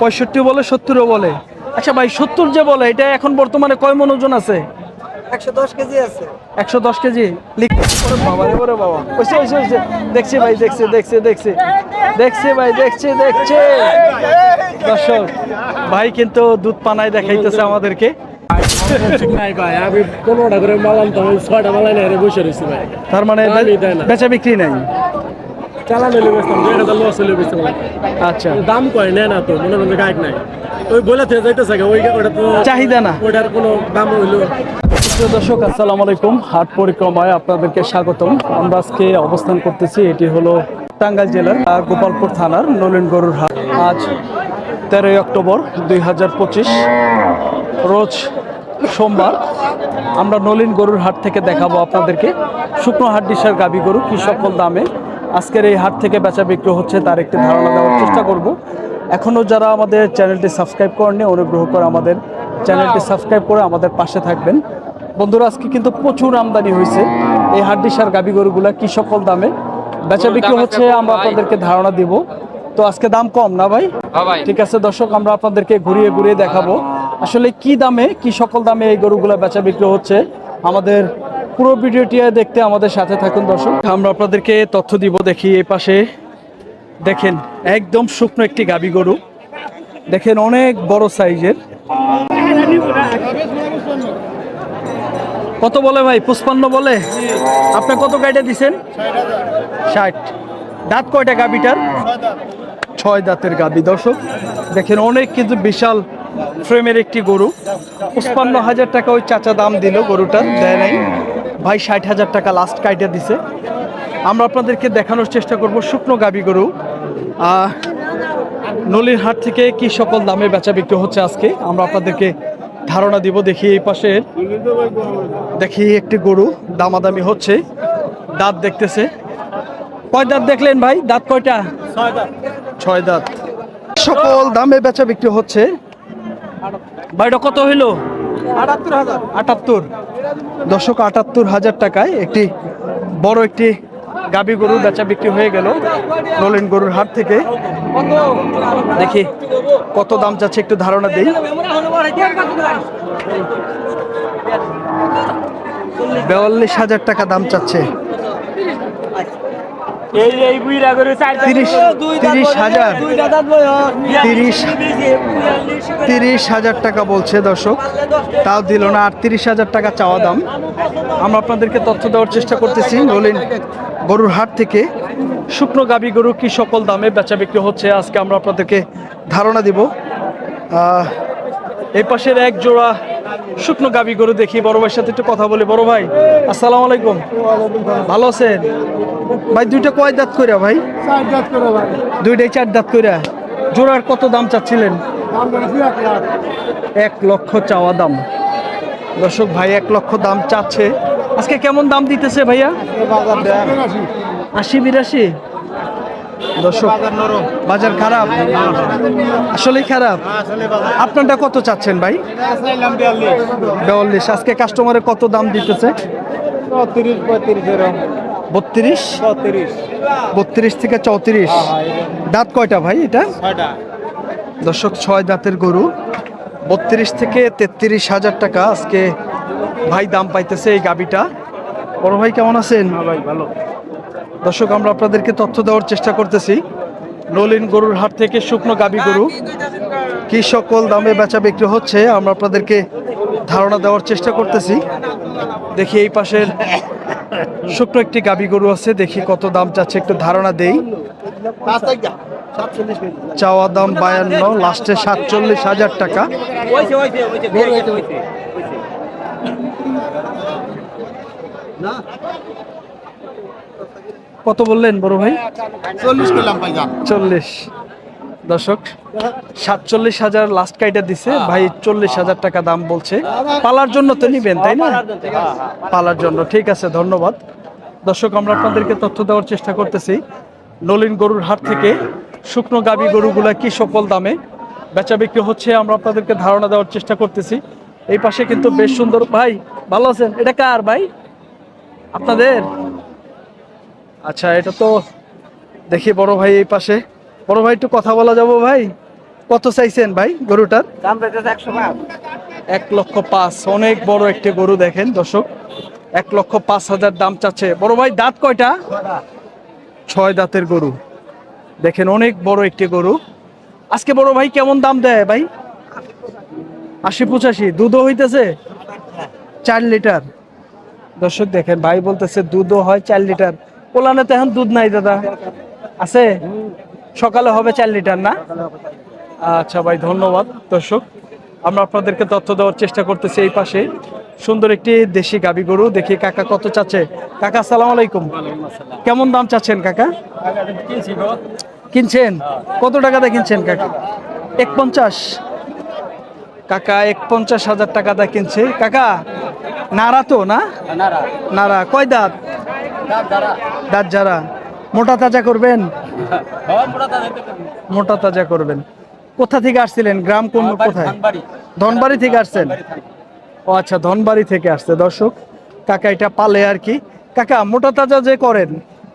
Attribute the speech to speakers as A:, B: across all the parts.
A: পঁয়ষট্টি বলে সত্তরও বলে। আচ্ছা ভাই সত্তর যে বলে এটা এখন বর্তমানে কয় মন ওজন আছে?
B: একশো দশ কেজি আছে।
A: একশো দশ কেজি? বাবা রে ওরে বাবা। ওইসে ওইসে ওইসে। দেখছি ভাই দেখছি দেখছি দেখছি। দেখছি ভাই দেখছি দেখছি। দর্শক ভাই কিন্তু দুধ পানায় দেখাইতেছে আমাদেরকে।
C: ঠিক ভাই আমি পনেরোটা করে মাল আনতাম ওই ছয়টা মাল এনে হেরে বসে রয়েছি ভাই।
A: তার মানে। বেচা বিক্রি নাই?
C: চালান হাজার লস হলে
A: আচ্ছা।
C: দাম কয় নেয় না তো মনে গায়ক নাই। ওই বলে থেকে যাইতেছে ওই ওটা তো
A: চাহিদা না।
C: ওটার কোনো দাম হইল।
A: দর্শক আসসালামু আলাইকুম। হাট পরিক্রমায় আপনাদেরকে স্বাগতম। আমরা আজকে অবস্থান করতেছি এটি হলো টাঙ্গাইল জেলার গোপালপুর থানার নলিন গরুর হাট। আজ তেরোই অক্টোবর দুই হাজার পঁচিশ রোজ সোমবার। আমরা নলিন গরুর হাট থেকে দেখাবো আপনাদেরকে। শুকনো হাট ডিসার গাবি গরু কি সকল দামে আজকের এই হাট থেকে বেচা বিক্রি হচ্ছে তার একটি ধারণা দেওয়ার চেষ্টা করব। এখনও যারা আমাদের চ্যানেলটি সাবস্ক্রাইব করেনি অনুগ্রহ করে আমাদের চ্যানেলটি সাবস্ক্রাইব করে আমাদের পাশে থাকবেন। বন্ধুরা আজকে কিন্তু প্রচুর আমদানি হয়েছে। এই হাড্ডি সার গাবি গরুগুলা কি সকল দামে বেচা বিক্রি হচ্ছে আমরা আপনাদেরকে ধারণা দিব। তো আজকে দাম কম না ভাই। ঠিক আছে দর্শক আমরা আপনাদেরকে ঘুরিয়ে ঘুরিয়ে দেখাবো। আসলে কি দামে কি সকল দামে এই গরুগুলা বেচা বিক্রি হচ্ছে আমাদের পুরো ভিডিওটি দেখতে আমাদের সাথে থাকুন দর্শক। আমরা আপনাদেরকে তথ্য দিব, দেখি এই পাশে। দেখেন, একদম শুকনো একটি গাবি গরু। দেখেন, অনেক বড় সাইজের। কত বলে ভাই? পুষ্পান্ন বলে? আপনি কত গাইডে দিছেন? ষাট। দাঁত কয়টা গাবিটার? ছয় দাঁতের গাবি, দর্শক। দেখেন, অনেক কিন্তু বিশাল ফ্রেমের একটি গরু। পুষ্পান্ন হাজার টাকা ওই চাচা দাম দিল গরুটার, দেয় নাই। ভাই ষাট হাজার টাকা লাস্ট কাইটা দিছে। আমরা আপনাদেরকে দেখানোর চেষ্টা করব শুকনো গাবি গরু। নলির হাট থেকে কি সকল দামে বেচা বিক্রি হচ্ছে আজকে? আমরা আপনাদেরকে ধারণা দিব, দেখি এই পাশে। দেখি একটি গরু, দামাদামি হচ্ছে। দাঁত দেখতেছে। কয় দাঁত দেখলেন ভাই? দাঁত কয়টা? ছয় দাঁত। সকল দামে বেচা বিক্রি হচ্ছে। ভাইটা কত হইল?
B: আটাত্তর
A: দশক আটাত্তর। হাজার টাকায় একটি বড় একটি গাবি গরুর বেচা বিক্রি হয়ে গেল নলেন গরুর হাট থেকে। দেখি কত দাম যাচ্ছে একটু ধারণা দিই। বেয়াল্লিশ হাজার টাকা দাম চাচ্ছে।
B: এই এই বুইরা করে চার
A: তিরিশ হাজার তিরিশ তিরিশ হাজার টাকা বলছে দর্শক। তাও দিল না আর তিরিশ হাজার টাকা চাওয়া দাম। আমরা আপনাদেরকে তথ্য দেওয়ার চেষ্টা করতেছি। বলেন গরুর হাট থেকে শুকনো গাবি গরু কি সকল দামে বেচা বিক্রি হচ্ছে? আজকে আমরা আপনাদেরকে ধারণা দিব। এই পাশের এক জোড়া শুকনো গাবি গরু দেখি বড় ভাইয়ের সাথে একটু কথা বলি। বড় ভাই আসসালামু আলাইকুম। ভালো আছেন? ভাই দুইটা কয় দাঁত কইরা ভাই? দুইটাই চার দাঁত কইরা। জোড়ার কত দাম চাচ্ছিলেন? এক লক্ষ চাওয়া দাম। দর্শক ভাই এক লক্ষ দাম চাচ্ছে। আজকে কেমন দাম দিতেছে ভাইয়া? আশি বিরাশি? দর্শক, বাজার খারাপ? আসলেই খারাপ। আপনারটা কত চাচ্ছেন ভাই? বিয়াল্লিশ। আজকে কাস্টমারে কত দাম দিতেছে? বত্রিশ? বত্রিশ থেকে চৌত্রিশ। দাঁত কয়টা ভাই এটা? দর্শক, ছয় দাঁতের গরু। বত্রিশ থেকে তেত্রিশ হাজার টাকা আজকে ভাই দাম পাইতেছে এই গাবিটা বড় ভাই কেমন আছেন?
B: ভাই, ভালো।
A: দর্শক, আমরা আপনাদেরকে তথ্য দেওয়ার চেষ্টা করতেছি। নলিন গরুর হাট থেকে শুকনো গাবি গরু। কি সকল দামে বেচা বিক্রি হচ্ছে, আমরা আপনাদেরকে ধারণা দেওয়ার চেষ্টা করতেছি। দেখি এই পাশের শুকনো একটি গাবি গরু আছে, দেখি কত দাম চাচ্ছে, একটু ধারণা দেই। চাওয়া দাম বায়ান্ন, লাস্টে সাতচল্লিশ হাজার টাকা।
B: ওইছে
A: কত বললেন বড় ভাই?
B: চল্লিশ করলাম ভাই
A: চল্লিশ। দর্শক সাতচল্লিশ হাজার লাস্ট কাইটা দিছে। ভাই চল্লিশ হাজার টাকা দাম বলছে। পালার জন্য তো নিবেন তাই না? পালার জন্য ঠিক আছে ধন্যবাদ। দর্শক আমরা আপনাদেরকে তথ্য দেওয়ার চেষ্টা করতেছি। নলিন গরুর হাট থেকে শুকনো গাবি গরুগুলা কি সকল দামে বেচা বিক্রি হচ্ছে আমরা আপনাদেরকে ধারণা দেওয়ার চেষ্টা করতেছি। এই পাশে কিন্তু বেশ সুন্দর ভাই ভালো আছেন? এটা কার ভাই? আপনাদের? আচ্ছা এটা তো দেখি বড় ভাই এই পাশে। বড় ভাই একটু কথা বলা যাব ভাই? কত চাইছেন ভাই গরুটার?
B: দাম একশো
A: এক লক্ষ পাঁচ। অনেক বড় একটি গরু দেখেন দর্শক। এক লক্ষ পাঁচ হাজার দাম চাচ্ছে। বড় ভাই দাঁত কয়টা? ছয় দাঁতের গরু। দেখেন অনেক বড় একটি গরু। আজকে বড় ভাই কেমন দাম দেয় ভাই? আশি পঁচাশি। দুধও হইতেছে? চার লিটার। দর্শক দেখেন ভাই বলতেছে দুধও হয় চার লিটার। পোলানে তো এখন দুধ নাই দাদা। আছে? সকালে হবে চার লিটার না? আচ্ছা ভাই ধন্যবাদ দর্শক। আমরা আপনাদেরকে তথ্য দেওয়ার চেষ্টা করতেছি এই পাশে। সুন্দর একটি দেশি গাবি গরু। দেখি কাকা কত চাচ্ছে। কাকা সালাম আলাইকুম। কেমন দাম চাচ্ছেন কাকা? কিনছেন? কত টাকাতে কিনছেন কাকা? এক পঞ্চাশ কাকা এক পঞ্চাশ হাজার টাকাতে কিনছে। কাকা নাড়া তো না? নাড়া কয় দাঁত? দাঁত যারা মোটা তাজা করবেন? মোটা তাজা করবেন। কোথা থেকে আসছিলেন? গ্রাম কোন কোথায়? ধনবাড়ি। থেকে আসছেন? ও আচ্ছা ধনবাড়ি থেকে আসছে। দর্শক কাকা এটা পালে আর কি। কাকা মোটা তাজা যে করেন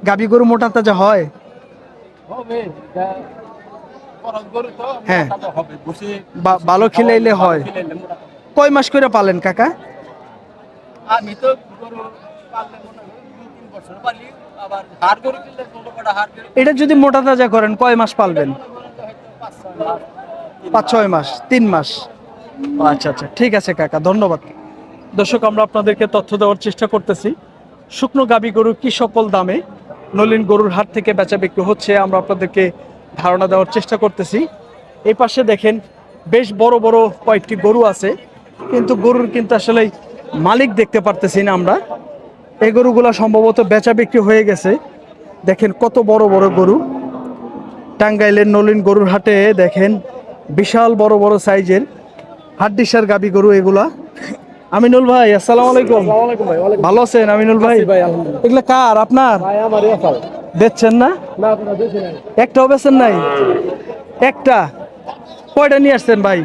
A: গাবি গরু মোটা তাজা হয়? হ্যাঁ। ভালো খিলাইলে হয়। কয় মাস করে পালেন কাকা?
B: আমি তো গরু পাললে
A: এটা যদি মোটা তাজা করেন, কয় মাস পালবেন?
B: পাঁচ, ছয় মাস,
A: তিন মাস। আচ্ছা আচ্ছা ঠিক আছে কাকা, ধন্যবাদ। দর্শক, আমরা আপনাদেরকে তথ্য দেওয়ার চেষ্টা করতেছি। শুকনো গাবি গরু কি সকল দামে? নলিন গরুর হাট থেকে বেচা বিক্রি হচ্ছে, আমরা আপনাদেরকে ধারণা দেওয়ার চেষ্টা করতেছি। এই পাশে দেখেন, বেশ বড় বড় কয়েকটি গরু আছে, কিন্তু গরুর কিন্তু আসলে মালিক দেখতে পারতেছি না আমরা। এই গরুগুলো সম্ভবত বেচা বিক্রি হয়ে গেছে। দেখেন কত বড় বড় গরু। টাঙ্গাইলের নলিন গরুর হাটে দেখেন বিশাল বড় বড় সাইজের হাড্ডিসার গাবি গরু এগুলা। আমিনুল ভাই আসসালামু আলাইকুম। ভালো আছেন আমিনুল ভাই? এগুলো কার আপনার? দেখছেন না? একটাও বেছেন নাই? একটা? কয়টা নিয়ে আসছেন ভাই।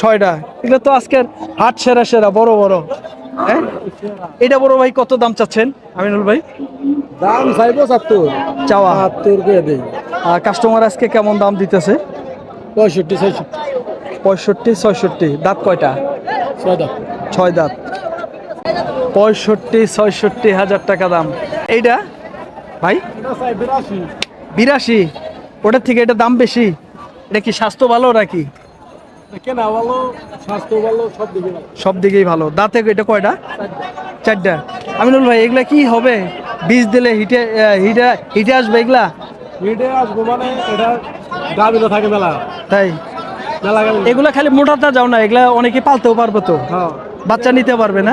A: ছয়টা। এগুলো তো আজকের হাট সেরা সেরা বড় বড়। হ্যাঁ? এটা বড় ভাই কত দাম চাচ্ছেন আমিনুল ভাই?
C: দাম চাইব চাত্তর
A: চাওয়া।
C: বাহাত্তর করে দেই।
A: আর কাস্টমার আজকে কেমন দাম দিতেছে?
C: পঁয়ষট্টি ছয়ষট্টি।
A: পঁয়ষট্টি ছয়ষট্টি। দাঁত কয়টা?
C: ছয় দাঁত।
A: ছয় দাঁত। পঁয়ষট্টি ছয়ষট্টি হাজার টাকা দাম। এইটা? ভাই?
C: বিরাশি।
A: বিরাশি? ওটার থেকে এটা দাম বেশি? এটা কি স্বাস্থ্য ভালো নাকি?
C: কেনা ভালো স্বাস্থ্য ভালো সব দিকে
A: সব দিকেই ভালো। দাঁতে এটা কয়টা? চারটা। আমিনুল ভাই এগুলা কি হবে? বীজ দিলে হিটে হিটে হিটে আসবে এগুলা?
C: হিটে আসব মানে এটা গাবিলো থাকে মেলা।
A: তাই? এগুলা খালি মোটাটা যাও না এগুলা অনেকে পালতেও পারবে তো।
C: হ্যাঁ।
A: বাচ্চা নিতে পারবে না?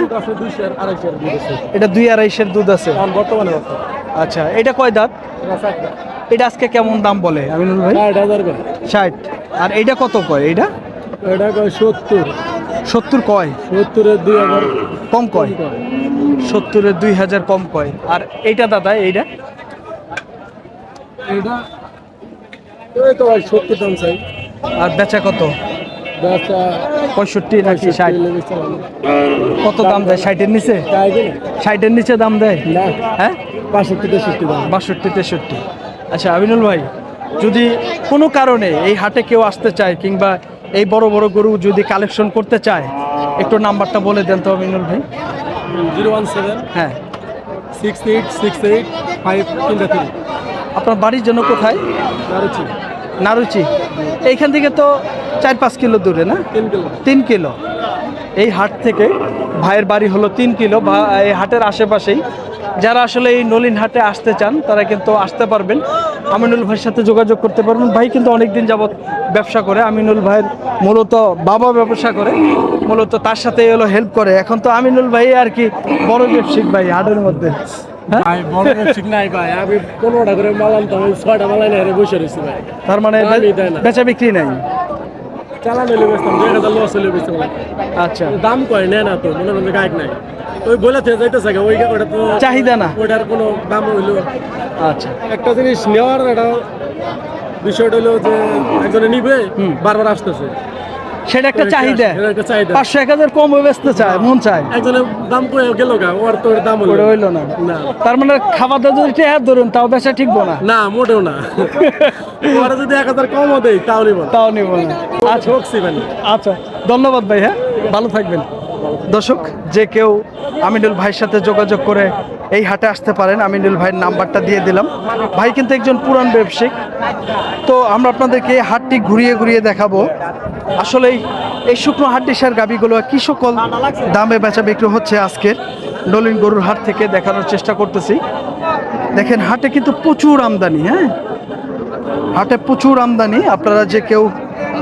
A: এটা দুই আড়াইশের দুধ আছে।
C: বর্তমানে
A: আচ্ছা এটা কয় দাঁত?
C: এটা
A: আজকে কেমন দাম বলে আমিনুল ভাই?
C: ষাট।
A: আর এইটা কত কয় এইটা?
C: এটা কয় সত্তর।
A: সত্তর কয়?
C: সত্তরের দুই হাজার
A: কম কয়? সত্তরের দুই হাজার কম কয়। আর এইটা দাদা এইটা?
C: এটা ওই তো ভাই সত্তর দাম চাই।
A: আর বেচা কত?
C: বেচা
A: পঁয়ষট্টি নাকি ষাট? কত দাম দেয়? ষাটের নিচে? ষাটের নিচে দাম দেয়? হ্যাঁ?
C: বাষট্টি তেষট্টি দাম।
A: বাষট্টি তেষট্টি। আচ্ছা আমিনুল ভাই যদি কোনো কারণে এই হাটে কেউ আসতে চায় কিংবা এই বড় বড় গরু যদি কালেকশন করতে চায় একটু নাম্বারটা বলে দেন তো আমিনুল ভাই।
C: জিরো ওয়ান সেভেন
A: হ্যাঁ।
C: Six eight six eight five তিনটা থ্রি
A: আপনার বাড়ির জন্য কোথায়?
C: দাঁড়াচ্ছি
A: নারুচি। এইখান থেকে তো চার পাঁচ কিলো দূরে না?
C: তিন কিলো।
A: তিন কিলো। এই হাট থেকে ভাইয়ের বাড়ি হলো তিন কিলো বা এই হাটের আশেপাশেই যারা আসলে এই নলিন হাটে আসতে চান তারা কিন্তু আসতে পারবেন। আমিনুল ভাইয়ের সাথে যোগাযোগ করতে পারবেন। ভাই কিন্তু অনেকদিন যাবৎ ব্যবসা করে আমিনুল ভাইয়ের মূলত বাবা ব্যবসা করে মূলত তার সাথে হলো হেল্প করে। এখন তো আমিনুল ভাই আর কি বড় ব্যবসায়িক ভাই হাটের মধ্যে। হ্যাঁ? তার মানে। বেচা বিক্রি নাই?
C: চালান হলে বেচতাম দুই হাজার লস হলে বেচতাম
A: আচ্ছা।
C: দাম কয় নেয় না তো মনে মনে গায়ক নাই। ওই বলে থেকে যাইতেছে ওই ওটা তো
A: চাহিদা না।
C: ওটার কোনো দাম হইল।
A: আচ্ছা।
C: একটা জিনিস নেওয়ার একটা বিষয়টা হলো যে একজনে নিবে বারবার আসতেছে।
A: সেটা একটা চাহিদা। পাঁচশো এক হাজার কম বেচতে চায় মন চায়।
C: একজনের দাম করে গেল গা ওর তো দাম
A: করে হইল না।
C: না।
A: তার মানে খাবার দাবার যদি টেহার ধরুন তাও বেচা ঠিক না
C: না মোটেও না। ওরা যদি এক হাজার কমও দেয় তাও নিব
A: তাও নিব না। আচ্ছা
C: মানে
A: আচ্ছা ধন্যবাদ ভাই হ্যাঁ? ভালো থাকবেন। দর্শক যে কেউ আমিনুল ভাইয়ের সাথে যোগাযোগ করে এই হাটে আসতে পারেন। আমি আমিনুল ভাইয়ের নাম্বারটা দিয়ে দিলাম। ভাই কিন্তু একজন পুরান ব্যবসায়িক। তো আমরা আপনাদেরকে হাটটি ঘুরিয়ে ঘুরিয়ে দেখাবো। আসলে এই- শুকনো হাড্ডিসার গাবিগুলো কি সকল দামে বেচা বিক্রি হচ্ছে আজকের? নলিন গরুর হাট থেকে দেখানোর চেষ্টা করতেছি। দেখেন, হাটে কিন্তু প্রচুর আমদানি হ্যাঁ? হাটে প্রচুর আমদানি। আপনারা যে কেউ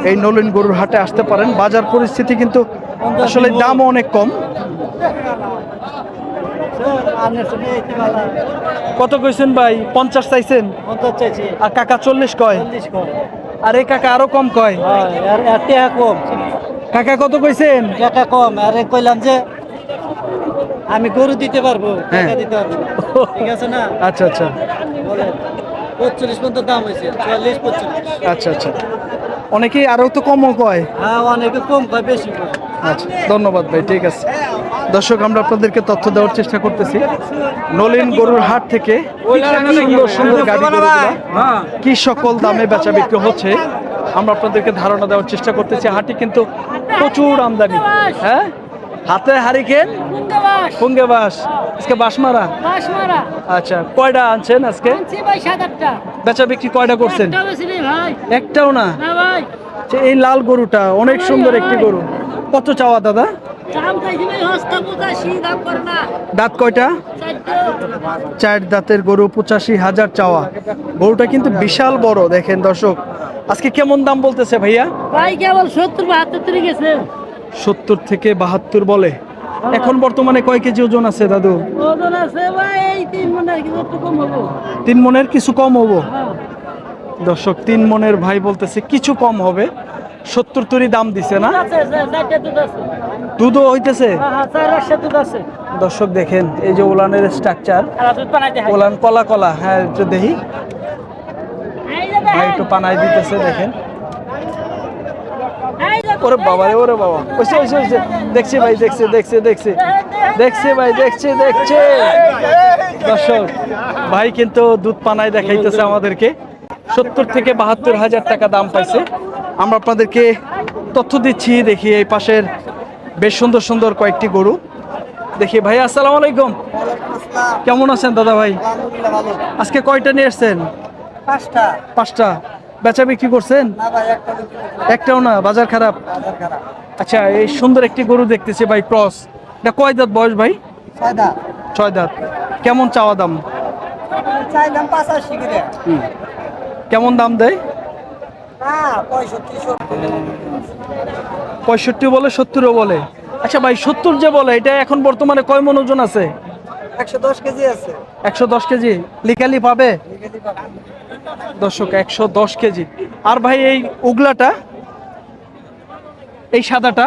A: এই নলিন গরুর হাটে আসতে পারেন, বাজার পরিস্থিতি কিন্তু আসলে দামও অনেক কম। কত কইছেন ভাই? পঞ্চাশ চাইছেন? আর কাকা চল্লিশ কয়? আর এই কাকা আরও কম কয়?
B: কম।
A: কাকা কত কইছেন?
B: টাকা কম আর কইলাম যে আমি গরু দিতে পারব
A: হ্যাঁ।
B: টাকা দিতে পারব। ঠিক আছে না?
A: আচ্ছা আচ্ছা।
B: পর্যন্ত দাম হয়েছে
A: আচ্ছা আচ্ছা। অনেকেই আরও তো কমও কয়।
B: হ্যাঁ অনেকে কম কয় বেশি কয়।
A: আচ্ছা ধন্যবাদ ভাই ঠিক আছে। দর্শক আমরা আপনাদেরকে তথ্য দেওয়ার চেষ্টা করতেছি। নলিন গরুর হাট থেকে সুন্দর সুন্দর গাড়ি কি সকল দামে বেচা বিক্রি হচ্ছে আমরা আপনাদেরকে ধারণা দেওয়ার চেষ্টা করতেছি। হাটে কিন্তু প্রচুর আমদানি। হ্যাঁ? হাতে হারিকেন পুঙ্গে বাস আজকে বাস মারা আচ্ছা কয়টা আনছেন আজকে? বেচা বিক্রি কয়টা করছেন? একটাও না? যে এই লাল গরুটা অনেক সুন্দর একটি গরু। কত চাওয়া দাদা? দাঁত কয়টা? চার দাঁতের গরু পঁচাশি হাজার চাওয়া। গরুটা কিন্তু বিশাল বড় দেখেন দর্শক। আজকে কেমন দাম বলতেছে ভাইয়া?
D: ভাই কেবল সত্তর বাহাত্তর তৈরি গেছে।
A: সত্তর থেকে বাহাত্তর বলে। এখন বর্তমানে কয় কেজি ওজন আছে দাদু?
D: ওজন আছে ভাই এই তিন মনে আর কি একটু কম হব।
A: তিন মনের কিছু কম হব?
D: হ্যাঁ।
A: দর্শক তিন মনের ভাই বলতেছে কিছু কম হবে। সত্তর তরি দাম দিছে না? দুধও হইতেছে?
D: হ্যাঁ হ্যাঁ
A: দর্শক দেখেন এই যে ওলানের স্ট্রাকচার
D: হয়
A: ওলান কলা কলা। হ্যাঁ একটু দেখি। ভাই একটু পানাই দিতেছে দেখেন। ওরে বাবা রে ওরে বাবা। ওইসে ওইসে ওইসে। দেখছি ভাই দেখছি দেখছি দেখছি। দেখছি ভাই দেখছি দেখছি। দর্শক ভাই কিন্তু দুধ পানায় দেখাইতেছে আমাদেরকে। সত্তর থেকে বাহাত্তর হাজার টাকা দাম পাইছে। আমরা আপনাদেরকে তথ্য দিচ্ছি দেখি এই পাশের বেশ সুন্দর সুন্দর কয়েকটি গরু। দেখি ভাই আসসালামু আলাইকুম। কেমন আছেন দাদা ভাই? আজকে কয়টা নিয়ে এসছেন
B: পাঁচটা।
A: পাঁচটা। বেচা বিক্রি করছেন? একটাও না। বাজার খারাপ? আচ্ছা এই সুন্দর একটি গরু দেখতেছি ভাই ক্রস। এটা কয় দাঁত বয়স ভাই? ছয় দাঁত। কেমন চাওয়া দাম?
B: চাইলাম পাঁচাশি করে।
A: কেমন দাম দেয়?
B: পঁয়ষট্টি
A: বলে সত্তরও বলে। আচ্ছা ভাই সত্তর যে বলে এটা এখন বর্তমানে কয় মন ওজন আছে?
B: একশো দশ কেজি আছে।
A: একশো দশ কেজি। লিকালি পাবে? দর্শক একশো দশ কেজি। আর ভাই এই উগলাটা? এই সাদাটা?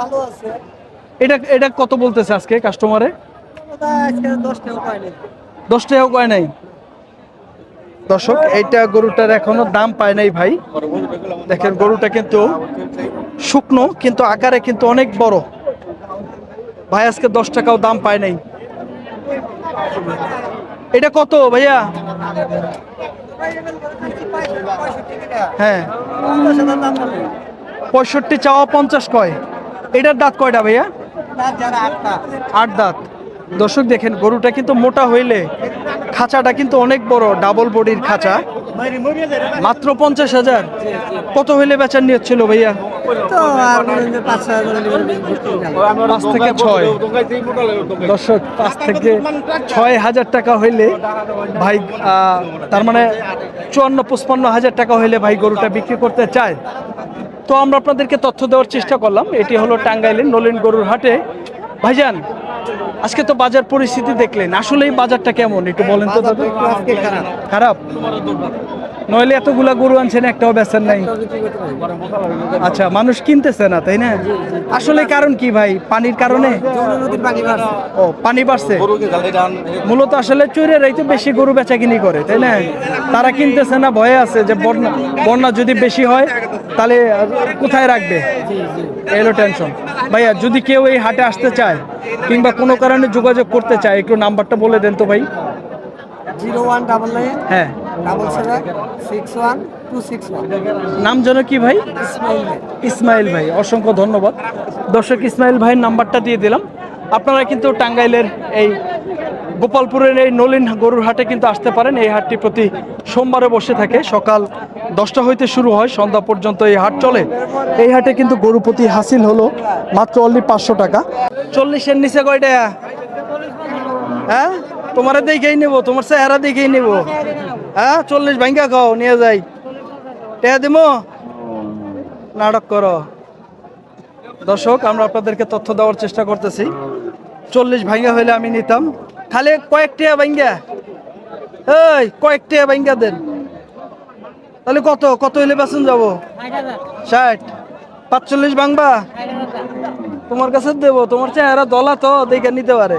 B: ভালো আছে।
A: এটা এটা কত বলতেছে আজকে কাস্টমারে
B: দশ টাকা
A: কয় নাই? দর্শক এইটা গরুটার এখনও দাম পায় নাই ভাই। দেখেন গরুটা কিন্তু শুকনো কিন্তু আকারে কিন্তু অনেক বড়। ভাই আজকে দশ টাকাও দাম পায় নাই। এটা কত ভাইয়া? হ্যাঁ। পঁয়ষট্টি চাওয়া পঞ্চাশ কয়? এটার দাঁত কয়টা ভাইয়া? আট দাঁত। দর্শক দেখেন গরুটা কিন্তু মোটা হইলে খাঁচাটা কিন্তু অনেক বড় ডাবল বডির খাঁচা। মাত্র পঞ্চাশ হাজার। কত হইলে বেচার নিয়ত ছিল ভাইয়া?
B: পাঁচ
A: থেকে ছয়। দর্শক পাঁচ থেকে ছয় হাজার টাকা হইলে ভাই তার মানে চুয়ান্ন পঁচপান্ন হাজার টাকা হইলে ভাই গরুটা বিক্রি করতে চায়। তো আমরা আপনাদেরকে তথ্য দেওয়ার চেষ্টা করলাম। এটি হলো টাঙ্গাইলের নলিন গরুর হাটে। ভাইজান আজকে তো বাজার পরিস্থিতি দেখলেন। আসলেই বাজারটা কেমন? একটু বলেন তো দাদা।
B: খারাপ।
A: খারাপ? নইলে এতগুলা গরু আনছেন, একটাও বেচেন নাই। আচ্ছা মানুষ কিনতেছে না, তাই না? আসলে কারণ কি ভাই? পানির কারণে? ও, পানি বাড়ছে। মূলত আসলে চুরেরাই তো বেশি গরু বেচা কিনি করে, তাই না? তারা কিনতেছে না, ভয়ে আছে যে বন্যা বন্যা যদি বেশি হয়, তাহলে কোথায় রাখবে? এলো টেনশন ভাইয়া, যদি কেউ এই হাটে আসতে চায়, কিংবা কোনো কারণে যোগাযোগ করতে চায়, একটু নাম্বারটা বলে দেন তো ভাই।
E: জিরো ওয়ান ডাবল নাইন
A: হ্যাঁ।
E: Double seven six one two six one.
A: নাম যেন কি ভাই? ইসমাইল ভাই। অসংখ্য ধন্যবাদ। দর্শক ইসমাইল ভাইয়ের নাম্বারটা দিয়ে দিলাম। আপনারা কিন্তু টাঙ্গাইলের এই গোপালপুরের এই নলিন গরুর হাটে কিন্তু আসতে পারেন। এই হাটটি প্রতি সোমবারে বসে থাকে। সকাল দশটা হইতে শুরু হয় সন্ধ্যা পর্যন্ত এই হাট চলে। এই হাটে কিন্তু গরু প্রতি হাসিল হলো মাত্র অনলি পাঁচশো টাকা। চল্লিশের নিচে কয়টা? হ্যাঁ? তোমার দেখেই নেব, তোমার চেহারা দেখেই নেব। হ্যাঁ চল্লিশ ভাঙ্গা খাও, নিয়ে যাই। টেয়া দিমো? নাটক করো। দর্শক, আমরা আপনাদেরকে তথ্য দেওয়ার চেষ্টা করতেছি। চল্লিশ ভাঙ্গা হইলে আমি নিতাম। খালি কয়েকটা ভাঙ্গা। এই কয়েকটা ভাঙ্গা দেন। তাহলে কত? কত হইলে বেতন যাব? ষাট। পাঁচচল্লিশ ভাঙবা? তোমার কাছে দেবো, তোমার চেহারা দলা তো, দেখে নিতে পারে।